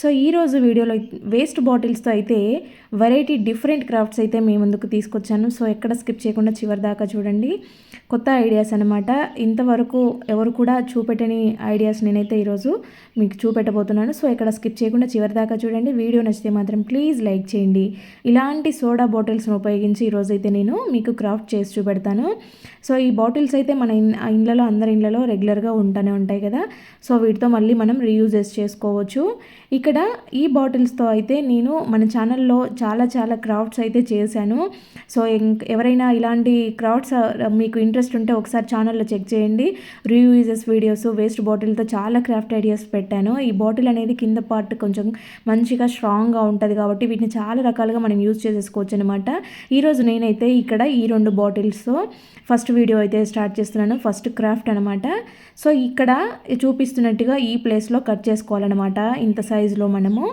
So ఈరోజు వీడియోలో waste బాటిల్స్తో అయితే వెరైటీ డిఫరెంట్ క్రాఫ్ట్స్ అయితే మీ ముందుకు తీసుకొచ్చాను. సో ఎక్కడ స్కిప్ చేయకుండా చివరి దాకా చూడండి. కొత్త ఐడియాస్ అనమాట ఇంతవరకు ఎవరు కూడా చూపెట్టని ఐడియాస్ నేనైతే ఈరోజు మీకు చూపెట్టబోతున్నాను. సో ఎక్కడ స్కిప్ చేయకుండా చివరి దాకా చూడండి. వీడియో నచ్చితే మాత్రం ప్లీజ్ లైక్ చేయండి. ఇలాంటి సోడా బాటిల్స్ను ఉపయోగించి ఈరోజు అయితే నేను మీకు క్రాఫ్ట్ చేసి చూపెడతాను. సో ఈ బాటిల్స్ అయితే మన ఇండ్లలో అందరి ఇండ్లలో రెగ్యులర్గా ఉంటూనే ఉంటాయి కదా. సో వీటితో మళ్ళీ మనం రీయూజెస్ చేసుకోవచ్చు. ఇక్కడ ఈ బాటిల్స్తో అయితే నేను మన ఛానల్లో చాలా చాలా క్రాఫ్ట్స్ అయితే చేశాను. సో ఎవరైనా ఇలాంటి క్రాఫ్ట్స్ మీకు ఇంట్రెస్ట్ ఉంటే ఒకసారి ఛానల్లో చెక్ చేయండి. రీయూజెస్ వీడియోస్ వేస్ట్ బాటిల్తో చాలా క్రాఫ్ట్ ఐడియాస్ పెట్టాను. ఈ బాటిల్ అనేది కింద పార్ట్ కొంచెం మంచిగా స్ట్రాంగ్గా ఉంటుంది కాబట్టి వీటిని చాలా రకాలుగా మనం యూజ్ చేసేసుకోవచ్చు అనమాట ఈరోజు నేనైతే ఇక్కడ ఈ రెండు బాటిల్స్తో ఫస్ట్ వీడియో అయితే స్టార్ట్ చేస్తున్నాను. ఫస్ట్ క్రాఫ్ట్ అనమాట సో ఇక్కడ చూపిస్తున్నట్టుగా ఈ ప్లేస్లో కట్ చేసుకోవాలన్నమాట. ఇంత సైజ్ సైజులో మనము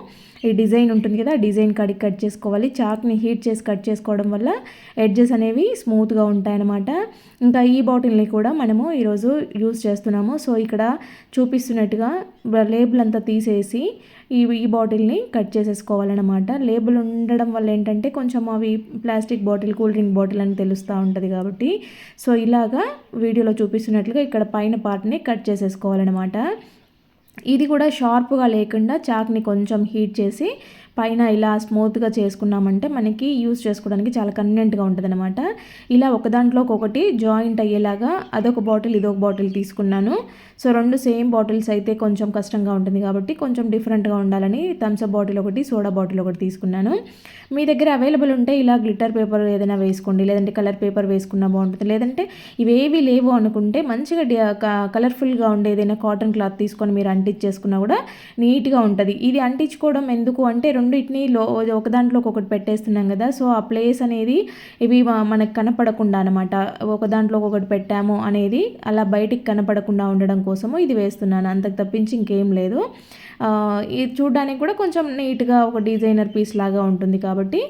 ఈ డిజైన్ ఉంటుంది కదా డిజైన్ కాడికి కట్ చేసుకోవాలి. చాక్ని హీట్ చేసి కట్ చేసుకోవడం వల్ల ఎడ్జెస్ అనేవి స్మూత్గా ఉంటాయన్నమాట. ఇంకా ఈ బాటిల్ని కూడా మనము ఈరోజు యూస్ చేస్తున్నాము. సో ఇక్కడ చూపిస్తున్నట్టుగా లేబుల్ అంతా తీసేసి ఈ ఈ బాటిల్ని కట్ చేసేసుకోవాలన్నమాట. లేబుల్ ఉండడం వల్ల ఏంటంటే కొంచెం అవి plastic bottle cool drink bottle అని తెలుస్తూ ఉంటుంది కాబట్టి. సో ఇలాగా వీడియోలో చూపిస్తున్నట్లుగా ఇక్కడ పైన పార్ట్ని కట్ చేసేసుకోవాలన్నమాట. ఇది కూడా షార్ప్గా లేకుండా చాక్ని కొంచెం హీట్ చేసి పైన ఇలా స్మూత్గా చేసుకున్నామంటే మనకి యూస్ చేసుకోవడానికి చాలా కన్వీనెంట్గా ఉంటుంది అనమాట ఇలా ఒక దాంట్లో ఒకటి జాయింట్ అయ్యేలాగా అదొక బాటిల్ ఇదొక బాటిల్ తీసుకున్నాను. సో రెండు సేమ్ బాటిల్స్ అయితే కొంచెం కష్టంగా ఉంటుంది కాబట్టి కొంచెం డిఫరెంట్గా ఉండాలని థమ్స్అప్ బాటిల్ ఒకటి సోడా బాటిల్ ఒకటి తీసుకున్నాను. మీ దగ్గర అవైలబుల్ ఉంటే ఇలా గ్లిటర్ పేపర్ ఏదైనా వేసుకోండి లేదంటే కలర్ పేపర్ వేసుకున్నా బాగుంటుంది. లేదంటే ఇవేవి లేవు అనుకుంటే మంచిగా కలర్ఫుల్గా ఉండే ఏదైనా కాటన్ క్లాత్ తీసుకొని మీరు అంటించేసుకున్నా కూడా నీట్గా ఉంటుంది. ఇది అంటించుకోవడం ఎందుకు అంటే రెండింటిని లో ఒక దాంట్లో ఒకటి పెట్టేస్తున్నాం కదా. సో ఆ ప్లేస్ అనేది ఇవి మనకు కనపడకుండా అనమాట ఒక దాంట్లో ఒకటి పెట్టాము అనేది అలా బయటికి కనపడకుండా ఉండడం కోసము ఇది వేస్తున్నాను. అంతకు తప్పించి ఇంకేం లేదు. ఇది చూడడానికి కూడా కొంచెం నీట్గా ఒక డిజైనర్ పీస్ లాగా ఉంటుంది కాబట్టి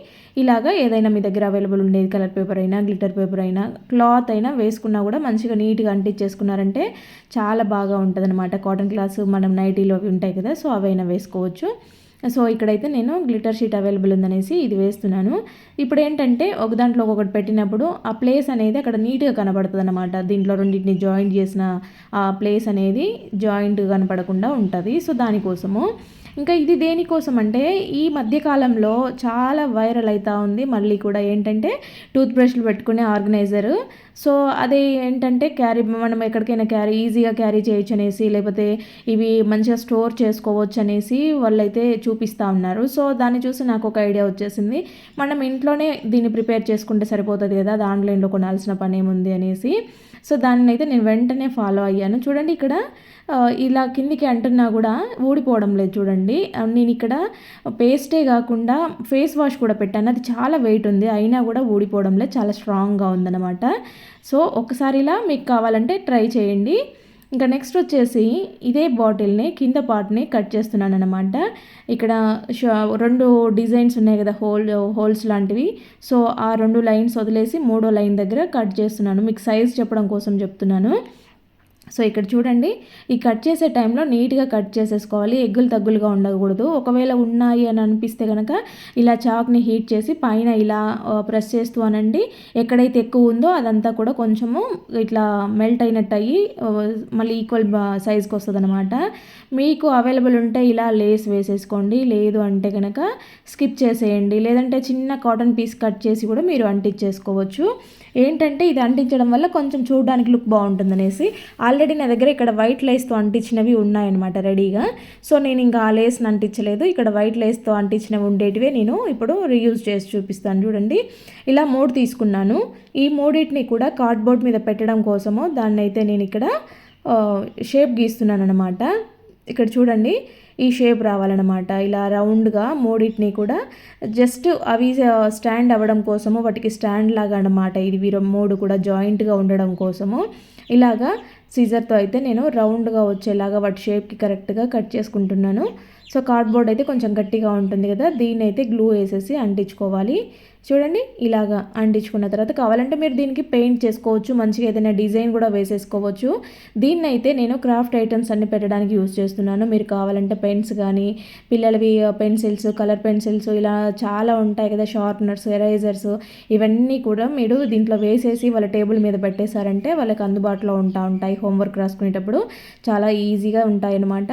ఇలాగా ఏదైనా మీ దగ్గర అవైలబుల్ ఉండేది కలర్ పేపర్ అయినా గ్లిటర్ పేపర్ అయినా క్లాత్ అయినా వేసుకున్నా కూడా మంచిగా నీట్గా అంటించేసుకున్నారంటే చాలా బాగా ఉంటుంది అనమాట కాటన్ క్లాస్ మనం నైటీలో ఉంటాయి కదా సో అవైనా వేసుకోవచ్చు. సో ఇక్కడైతే నేను గ్లిటర్ షీట్ అవైలబుల్ ఉందనేసి ఇది వేస్తున్నాను. ఇప్పుడు ఏంటంటే ఒక దాంట్లో ఒకటి పెట్టినప్పుడు ఆ ప్లేస్ అనేది అక్కడ నీట్గా కనబడుతుంది అనమాట దీంట్లో రెండింటిని జాయింట్ చేసిన ఆ ప్లేస్ అనేది జాయింట్ కనపడకుండా ఉంటుంది. సో దానికోసము ఇంకా ఇది దేనికోసం అంటే ఈ మధ్యకాలంలో చాలా వైరల్ అవుతూ ఉంది. మళ్ళీ కూడా ఏంటంటే టూత్ బ్రష్లు పెట్టుకునే ఆర్గనైజరు సో అది ఏంటంటే క్యారీ మనం ఎక్కడికైనా క్యారీ ఈజీగా క్యారీ చేయొచ్చు అనేసి లేకపోతే ఇవి మంచిగా స్టోర్ చేసుకోవచ్చు అనేసి వాళ్ళైతే చూపిస్తూ ఉన్నారు. సో దాన్ని చూసి నాకు ఒక ఐడియా వచ్చేసింది. మనం ఇంట్లోనే దీన్ని ప్రిపేర్ చేసుకుంటే సరిపోతుంది కదా అది ఆన్లైన్లో కొనాల్సిన పని ఏముంది అనేసి. సో దాన్ని అయితే నేను వెంటనే ఫాలో అయ్యాను. చూడండి ఇక్కడ ఇలా కిందికి అంటున్నా కూడా ఊడిపోవడం లేదు చూడండి. నేను ఇక్కడ పేస్టే కాకుండా ఫేస్ వాష్ కూడా పెట్టాను. అది చాలా వెయిట్ ఉంది అయినా కూడా ఊడిపోవడం లేదు చాలా స్ట్రాంగ్గా ఉందన్నమాట. సో ఒకసారి ఇలా మీకు కావాలంటే ట్రై చేయండి. ఇంకా నెక్స్ట్ వచ్చేసి ఇదే బాటిల్ని కింద పార్ట్ని కట్ చేస్తున్నాను అనమాట ఇక్కడ రెండు డిజైన్స్ ఉన్నాయి కదా హోల్ హోల్స్ లాంటివి. సో ఆ రెండు లైన్స్ వదిలేసి మూడో లైన్ దగ్గర కట్ చేస్తున్నాను. మీకు సైజ్ చెప్పడం కోసం చెప్తున్నాను. సో ఇక్కడ చూడండి ఈ కట్ చేసే టైంలో నీట్గా కట్ చేసేసుకోవాలి. ఎగ్గులు తగ్గులుగా ఉండకూడదు. ఒకవేళ ఉన్నాయి అని అనిపిస్తే కనుక ఇలా చాక్ని హీట్ చేసి పైన ఇలా ప్రెస్ చేస్తూ అనండి. ఎక్కడైతే ఎక్కువ ఉందో అదంతా కూడా కొంచెము ఇట్లా మెల్ట్ అయినట్టు అయ్యి మళ్ళీ ఈక్వల్ సైజ్కి వస్తుంది అనమాట మీకు అవైలబుల్ ఉంటే ఇలా లేస్ వేసేసుకోండి. లేదు అంటే కనుక స్కిప్ చేసేయండి. లేదంటే చిన్న కాటన్ పీస్ కట్ చేసి కూడా మీరు అంటించేసుకోవచ్చు. ఏంటంటే ఇది అంటించడం వల్ల కొంచెం చూడడానికి లుక్ బాగుంటుంది అనేసి ఆల్రెడీ నా దగ్గర ఇక్కడ వైట్ లేస్తో అంటించినవి ఉన్నాయన్నమాట రెడీగా. సో నేను ఇంకా ఆ లేస్ని అంటించలేదు. ఇక్కడ వైట్ లేస్తో అంటించినవి ఉండేటివే నేను ఇప్పుడు రీయూజ్ చేసి చూపిస్తాను చూడండి. ఇలా మూడు తీసుకున్నాను. ఈ మూడింటిని కూడా కార్డ్బోర్డ్ మీద పెట్టడం కోసము దాన్ని అయితే నేను ఇక్కడ షేప్ గీస్తున్నాను అనమాట ఇక్కడ చూడండి ఈ షేప్ రావాలన్నమాట. ఇలా రౌండ్గా మూడింటిని కూడా జస్ట్ అవి స్టాండ్ అవ్వడం కోసము వాటికి స్టాండ్ లాగా అనమాట ఇది మూడు కూడా జాయింట్గా ఉండడం కోసము. ఇలాగా సీజర్తో అయితే నేను రౌండ్గా వచ్చేలాగా వాటి షేప్కి కరెక్ట్గా కట్ చేసుకుంటున్నాను. సో కార్డ్బోర్డ్ అయితే కొంచెం గట్టిగా ఉంటుంది కదా దీన్ని అయితే గ్లూ వేసేసి అంటించుకోవాలి. చూడండి ఇలాగా అంటించుకున్న తర్వాత కావాలంటే మీరు దీనికి పెయింట్ చేసుకోవచ్చు మంచిగా ఏదైనా డిజైన్ కూడా వేసేసుకోవచ్చు. దీన్ని అయితే నేను క్రాఫ్ట్ ఐటమ్స్ అన్ని పెట్టడానికి యూస్ చేస్తున్నాను. మీరు కావాలంటే పెన్స్ కానీ పిల్లలవి పెన్సిల్స్ కలర్ పెన్సిల్స్ ఇలా చాలా ఉంటాయి కదా షార్ప్నర్స్ ఎరైజర్స్ ఇవన్నీ కూడా మీరు దీంట్లో వేసేసి వాళ్ళ టేబుల్ మీద పెట్టేశారంటే వాళ్ళకి అందుబాటులో ఉంటా ఉంటాయి. హోంవర్క్ రాసుకునేటప్పుడు చాలా ఈజీగా ఉంటాయి అన్నమాట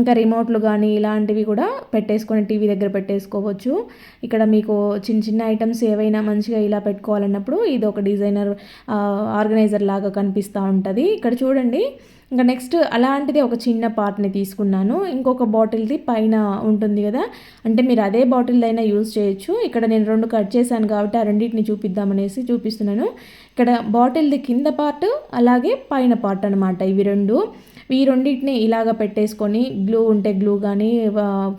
ఇంకా రిమోట్లు కానీ ఇలాంటివి కూడా పెట్టేసుకొని టీవీ దగ్గర పెట్టేసుకోవచ్చు. ఇక్కడ మీకు చిన్న చిన్న ఐటమ్స్ ఏవైనా మంచిగా ఇలా పెట్టుకోవాలన్నప్పుడు ఇది ఒక డిజైనర్ ఆర్గనైజర్ లాగా కనిపిస్తూ ఉంటుంది. ఇక్కడ చూడండి ఇంకా నెక్స్ట్ అలాంటిది ఒక చిన్న పార్ట్ని తీసుకున్నాను. ఇంకొక బాటిల్ది పైన ఉంటుంది కదా అంటే మీరు అదే బాటిల్ అయినా యూజ్ చేయొచ్చు. ఇక్కడ నేను రెండు కట్ చేశాను కాబట్టి ఆ రెండింటిని చూపిద్దామనేసి చూపిస్తున్నాను. ఇక్కడ బాటిల్ది కింద పార్ట్ అలాగే పైన పార్ట్ అనమాట ఇవి రెండు. ఈ రెండింటిని ఇలాగ పెట్టేసుకొని గ్లూ ఉంటే గ్లూ కానీ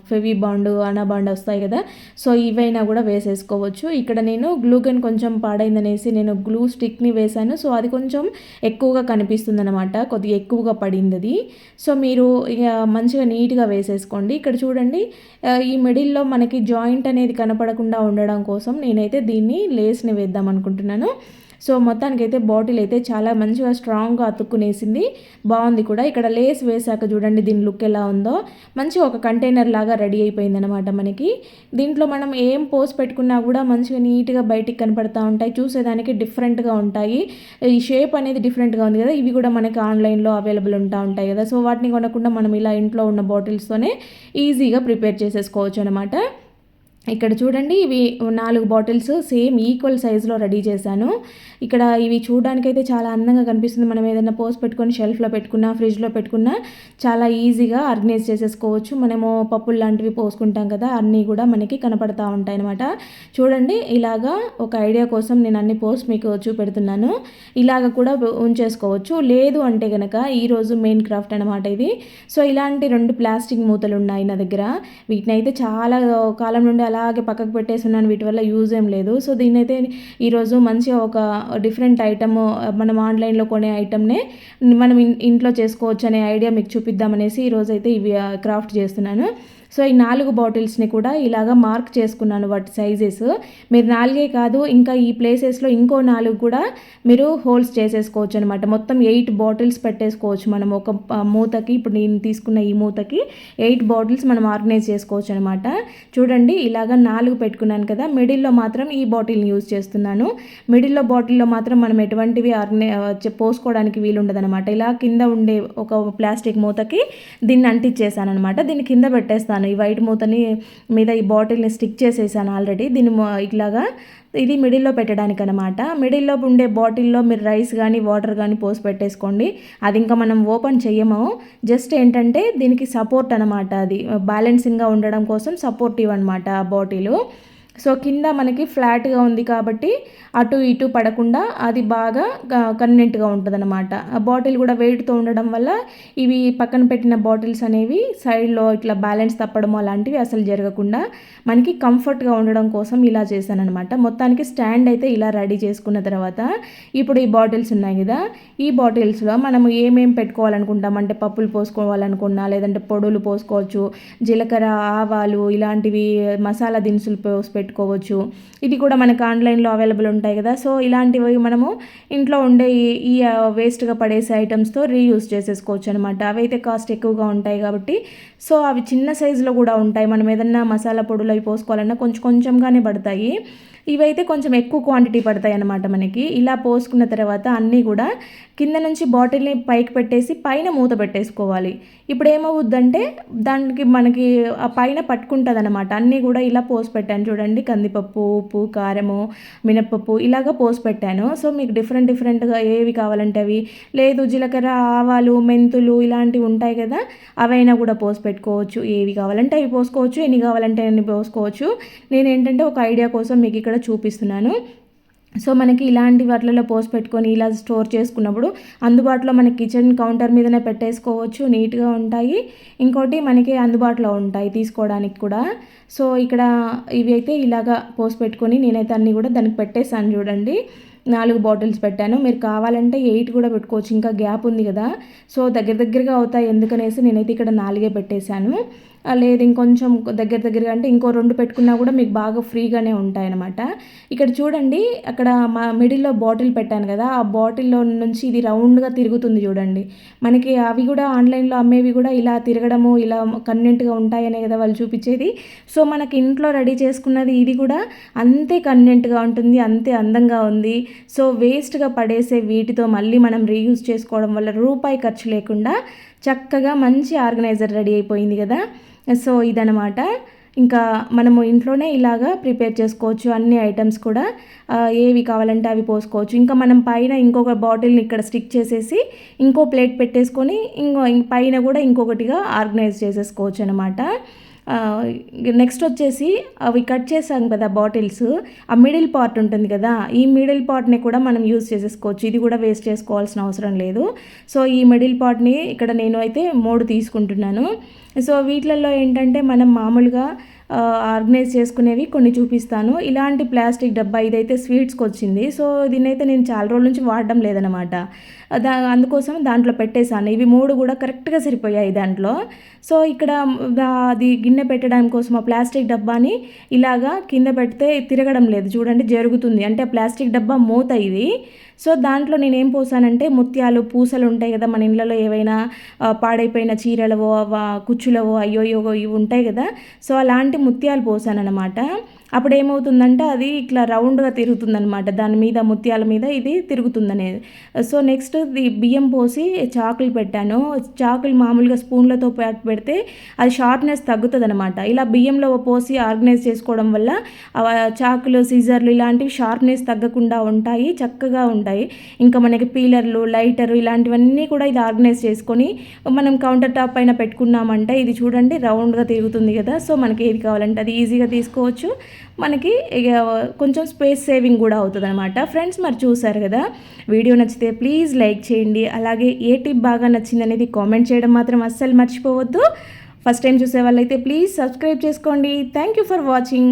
ఫెవీ బాండ్ బాండ్ వస్తాయి కదా సో ఇవైనా కూడా వేసేసుకోవచ్చు. ఇక్కడ నేను గ్లూ గన్ కొంచెం పాడైందనేసి నేను గ్లూ స్టిక్ని వేశాను. సో అది కొంచెం ఎక్కువగా కనిపిస్తుంది అనమాట కొద్దిగా ఎక్కువగా పడింది అది సో మీరు ఇక మంచిగా నీట్గా వేసేసుకోండి. ఇక్కడ చూడండి ఈ మిడిల్లో మనకి జాయింట్ అనేది కనపడకుండా ఉండడం కోసం నేనైతే దీన్ని లేస్ని వేద్దాం అనుకుంటున్నాను. సో మొత్తానికైతే బాటిల్ అయితే చాలా మంచిగా స్ట్రాంగ్గా అతుక్కునేసింది. బాగుంది కూడా. ఇక్కడ లేస్ వేసాక చూడండి దీని లుక్ ఎలా ఉందో. మంచిగా ఒక కంటైనర్ లాగా రెడీ అయిపోయింది అనమాట మనకి. దీంట్లో మనం ఏం పోస్ పెట్టుకున్నా కూడా మంచిగా నీట్గా బయటికి కనపడతా ఉంటాయి. చూసేదానికి డిఫరెంట్గా ఉంటాయి. ఈ షేప్ అనేది డిఫరెంట్గా ఉంది కదా. ఇవి కూడా మనకి ఆన్లైన్లో అవైలబుల్ ఉంటా ఉంటాయి కదా. సో వాటిని కొనకుండా మనం ఇలా ఇంట్లో ఉన్న బాటిల్స్తోనే ఈజీగా ప్రిపేర్ చేసేసుకోవచ్చు అనమాట ఇక్కడ చూడండి ఇవి నాలుగు బాటిల్స్ సేమ్ ఈక్వల్ సైజులో రెడీ చేశాను. ఇక్కడ ఇవి చూడడానికైతే చాలా అందంగా కనిపిస్తుంది. మనం ఏదైనా పోస్ట్ పెట్టుకొని షెల్ఫ్లో పెట్టుకున్నా ఫ్రిడ్జ్లో పెట్టుకున్నా చాలా ఈజీగా ఆర్గనైజ్ చేసేసుకోవచ్చు. మనము పప్పులు లాంటివి పోసుకుంటాం కదా అన్నీ కూడా మనకి కనపడతా ఉంటాయి అనమాట చూడండి ఇలాగా ఒక ఐడియా కోసం నేను అన్ని పోస్ట్ మీకు చూపెడుతున్నాను. ఇలాగ కూడా ఉంచేసుకోవచ్చు. లేదు అంటే కనుక ఈరోజు మెయిన్ క్రాఫ్ట్ అనమాట ఇది. సో ఇలాంటి రెండు ప్లాస్టిక్ మూతలు ఉన్నాయి నా దగ్గర. వీటిని అయితే చాలా కాలం నుండి అలాగే పక్కకు పెట్టేసి ఉన్నాను వీటి వల్ల యూజ్ ఏం లేదు. సో దీని అయితే ఈరోజు మంచిగా ఒక డిఫరెంట్ ఐటమ్ మనం ఆన్లైన్లో కొనే ఐటమ్నే మనం ఇంట్లో చేసుకోవచ్చు అనే ఐడియా మీకు చూపిద్దామనేసి ఈరోజు అయితే ఇవి క్రాఫ్ట్ చేస్తున్నాను. సో ఈ నాలుగు బాటిల్స్ని కూడా ఇలాగ మార్క్ చేసుకున్నాను వాటి సైజెస్. మీరు నాలుగే కాదు ఇంకా ఈ ప్లేసెస్లో ఇంకో నాలుగు కూడా మీరు హోల్స్ చేసేసుకోవచ్చు అనమాట మొత్తం ఎయిట్ బాటిల్స్ పెట్టేసుకోవచ్చు మనం ఒక మూతకి. ఇప్పుడు నేను తీసుకున్న ఈ మూతకి ఎయిట్ బాటిల్స్ మనం ఆర్గనైజ్ చేసుకోవచ్చు అనమాట చూడండి ఇలాగ నాలుగు పెట్టుకున్నాను కదా. మిడిల్లో మాత్రం ఈ బాటిల్ని యూజ్ చేస్తున్నాను. మిడిల్లో బాటిల్లో మాత్రం మనం ఎటువంటివి ఆర్గనై పోసుకోవడానికి వీలుండదనమాట ఇలా కింద ఉండే ఒక ప్లాస్టిక్ మూతకి దీన్ని అంటించేసాను అనమాట దీన్ని కింద పెట్టేస్తాను. చేశాను ఈ వైట్ మూతని మీద ఈ బాటిల్ని స్టిక్ చేసేసాను ఆల్రెడీ. దీన్ని ఇట్లాగా ఇది మిడిల్లో పెట్టడానికి అనమాట మిడిల్లో ఉండే బాటిల్లో మీరు రైస్ కానీ వాటర్ కానీ పోసి పెట్టేసుకోండి. అది ఇంకా మనం ఓపెన్ చేయము జస్ట్ ఏంటంటే దీనికి సపోర్ట్ అనమాట అది. బ్యాలెన్సింగ్గా ఉండడం కోసం సపోర్టివ్ అనమాట ఆ బాటిల్. సో కింద మనకి ఫ్లాట్గా ఉంది కాబట్టి అటు ఇటు పడకుండా అది బాగా కన్వెంట్గా ఉంటుంది అనమాట ఆ బాటిల్ కూడా వెయిట్తో ఉండడం వల్ల ఇవి పక్కన పెట్టిన బాటిల్స్ అనేవి సైడ్లో ఇట్లా బ్యాలెన్స్ తప్పడం అలాంటివి అసలు జరగకుండా మనకి కంఫర్ట్గా ఉండడం కోసం ఇలా చేశానమాట మొత్తానికి స్టాండ్ అయితే ఇలా రెడీ చేసుకున్న తర్వాత ఇప్పుడు ఈ బాటిల్స్ ఉన్నాయి కదా ఈ బాటిల్స్లో మనం ఏమేం పెట్టుకోవాలనుకుంటాం? అంటే పప్పులు పోసుకోవాలనుకున్నా లేదంటే పొడులు పోసుకోవచ్చు జీలకర్ర ఆవాలు ఇలాంటివి మసాలా దినుసులు పోసి పెట్టుకోవచ్చు. ఇది కూడా మనకు ఆన్లైన్లో అవైలబుల్ ఉంటాయి కదా. సో ఇలాంటివి మనము ఇంట్లో ఉండే ఈ వేస్ట్గా పడేసే ఐటమ్స్తో రీయూస్ చేసేసుకోవచ్చు అనమాట అవి అయితే కాస్ట్ ఎక్కువగా ఉంటాయి కాబట్టి. సో అవి చిన్న సైజులో కూడా ఉంటాయి. మనం ఏదన్నా మసాలా పొడులు అవి పోసుకోవాలన్నా కొంచెం కొంచెంగానే పడతాయి. ఇవైతే కొంచెం ఎక్కువ క్వాంటిటీ పడతాయి అన్నమాట మనకి. ఇలా పోసుకున్న తర్వాత అన్నీ కూడా కింద నుంచి బాటిల్ని పైకి పెట్టేసి పైన మూత పెట్టేసుకోవాలి. ఇప్పుడు ఏమవుద్దంటే దానికి మనకి ఆ పైన పట్టుకుంటుంది అనమాట అన్నీ కూడా ఇలా పోసి పెట్టాను. చూడండి కందిపప్పు ఉప్పు కారము మినప్పప్పు ఇలాగ పోసి పెట్టాను. సో మీకు డిఫరెంట్ డిఫరెంట్గా ఏవి కావాలంటే అవి. లేదు జీలకర్ర ఆవాలు మెంతులు ఇలాంటివి ఉంటాయి కదా అవైనా కూడా పోసి పెట్టుకోవచ్చు. ఏవి కావాలంటే అవి పోసుకోవచ్చు. ఎన్ని కావాలంటే అన్ని పోసుకోవచ్చు. నేను ఏంటంటే ఒక ఐడియా కోసం మీకు ఇక్కడ చూపిస్తున్నాను. సో మనకి ఇలాంటి వాటిలలో పోసి పెట్టుకొని ఇలా స్టోర్ చేసుకున్నప్పుడు అందుబాటులో మన కిచెన్ కౌంటర్ మీదనే పెట్టేసుకోవచ్చు నీట్గా ఉంటాయి. ఇంకోటి మనకి అందుబాటులో ఉంటాయి తీసుకోవడానికి కూడా. సో ఇక్కడ ఇవి అయితే ఇలాగా పోసి పెట్టుకొని నేనైతే అన్నీ కూడా దానికి పెట్టేసాను చూడండి. నాలుగు బాటిల్స్ పెట్టాను. మీరు కావాలంటే ఎయిట్ కూడా పెట్టుకోవచ్చు. ఇంకా గ్యాప్ ఉంది కదా. సో దగ్గర దగ్గరగా అవుతాయి ఎందుకనేసి నేనైతే ఇక్కడ నాలుగే పెట్టేశాను. లేదు ఇంకొంచెం దగ్గర దగ్గరగా అంటే ఇంకో రెండు పెట్టుకున్నా కూడా మీకు బాగా ఫ్రీగానే ఉంటాయన్నమాట. ఇక్కడ చూడండి అక్కడ మా మిడిల్లో బాటిల్ పెట్టాను కదా ఆ బాటిల్లో నుంచి ఇది రౌండ్గా తిరుగుతుంది చూడండి. మనకి అవి కూడా ఆన్లైన్లో అమ్మేవి కూడా ఇలా తిరగడము ఇలా కన్వెంట్గా ఉంటాయనే కదా వాళ్ళు చూపించేది. సో మనకి ఇంట్లో రెడీ చేసుకున్నది ఇది కూడా అంతే కన్వెంట్గా ఉంటుంది అంతే అందంగా ఉంది. సో వేస్ట్గా పడేసే వీటితో మళ్ళీ మనం రీయూజ్ చేసుకోవడం వల్ల రూపాయి ఖర్చు లేకుండా చక్కగా మంచి ఆర్గనైజర్ రెడీ అయిపోయింది కదా. సో ఇదనమాట ఇంకా మనము ఇంట్లోనే ఇలాగా ప్రిపేర్ చేసుకోవచ్చు అన్ని ఐటమ్స్ కూడా. ఏవి కావాలంటే అవి పోసుకోవచ్చు. ఇంకా మనం పైన ఇంకొక బాటిల్ని ఇక్కడ స్టిక్ చేసేసి ఇంకో ప్లేట్ పెట్టేసుకొని ఇంకో పైన కూడా ఇంకొకటిగా ఆర్గనైజ్ చేసేసుకోవచ్చు అనమాట నెక్స్ట్ వచ్చేసి అవి కట్ చేసాం కదా బాటిల్స్ ఆ మిడిల్ పార్ట్ ఉంటుంది కదా ఈ మిడిల్ పార్ట్ని కూడా మనం యూజ్ చేసేసుకోవచ్చు. ఇది కూడా వేస్ట్ చేసుకోవాల్సిన అవసరం లేదు. సో ఈ మిడిల్ పార్ట్ని ఇక్కడ నేను అయితే మూడు తీసుకుంటున్నాను. సో వీటిలలో ఏంటంటే మనం మామూలుగా ఆర్గనైజ్ చేసుకునేవి కొన్ని చూపిస్తాను. ఇలాంటి ప్లాస్టిక్ డబ్బా ఇదైతే స్వీట్స్కి వచ్చింది సో దీన్నైతే నేను చాలా రోజుల నుంచి వాడడం లేదనమాట. దా అందుకోసం దాంట్లో పెట్టేశాను. ఇవి మూడు కూడా కరెక్ట్గా సరిపోయాయి దాంట్లో. సో ఇక్కడ అది గిన్నె పెట్టడం కోసం ఆ ప్లాస్టిక్ డబ్బాని ఇలాగా కింద పెడితే తిరగడం లేదు. చూడండి జరుగుతుంది. అంటే ఆ ప్లాస్టిక్ డబ్బా మూత ఇది. సో దాంట్లో నేను ఏం పోసానంటే ముత్యాలు పూసలు ఉంటాయి కదా మన ఇళ్ళలో ఏవైనా పాడైపోయిన చీరలవో వా- కుచ్చులవో అయ్యో ఇవి ఉంటాయి కదా. సో అలాంటి ముత్యాలు పోసానన్నమాట. అప్పుడు ఏమవుతుందంటే అది ఇట్లా రౌండ్గా తిరుగుతుందనమాట దాని మీద ముత్యాల మీద ఇది తిరుగుతుందనేది. సో నెక్స్ట్ ఇది బియ్యం పోసి చాకులు పెట్టాను. చాకులు మామూలుగా స్పూన్లతో పెడితే అది షార్ప్నెస్ తగ్గుతుంది అనమాట ఇలా బియ్యంలో పోసి ఆర్గనైజ్ చేసుకోవడం వల్ల చాకులు సీజర్లు ఇలాంటివి షార్ప్నెస్ తగ్గకుండా ఉంటాయి చక్కగా ఉంటాయి. ఇంకా మనకి పీలర్లు లైటరు ఇలాంటివన్నీ కూడా ఇది ఆర్గనైజ్ చేసుకొని మనం కౌంటర్ టాప్ పైన పెట్టుకున్నామంటే ఇది చూడండి రౌండ్గా తిరుగుతుంది కదా. సో మనకి ఏది కావాలంటే అది ఈజీగా తీసుకోవచ్చు. మనకి కొంచెం స్పేస్ సేవింగ్ కూడా అవుతుంది అనమాట ఫ్రెండ్స్ మరి చూసారు కదా? వీడియో నచ్చితే ప్లీజ్ లైక్ చేయండి. అలాగే ఏ టిప్ బాగా నచ్చింది అనేది కామెంట్ చేయడం మాత్రం అస్సలు మర్చిపోవద్దు. ఫస్ట్ టైం చూసే వాళ్ళైతే ప్లీజ్ సబ్స్క్రైబ్ చేసుకోండి. Thank you for watching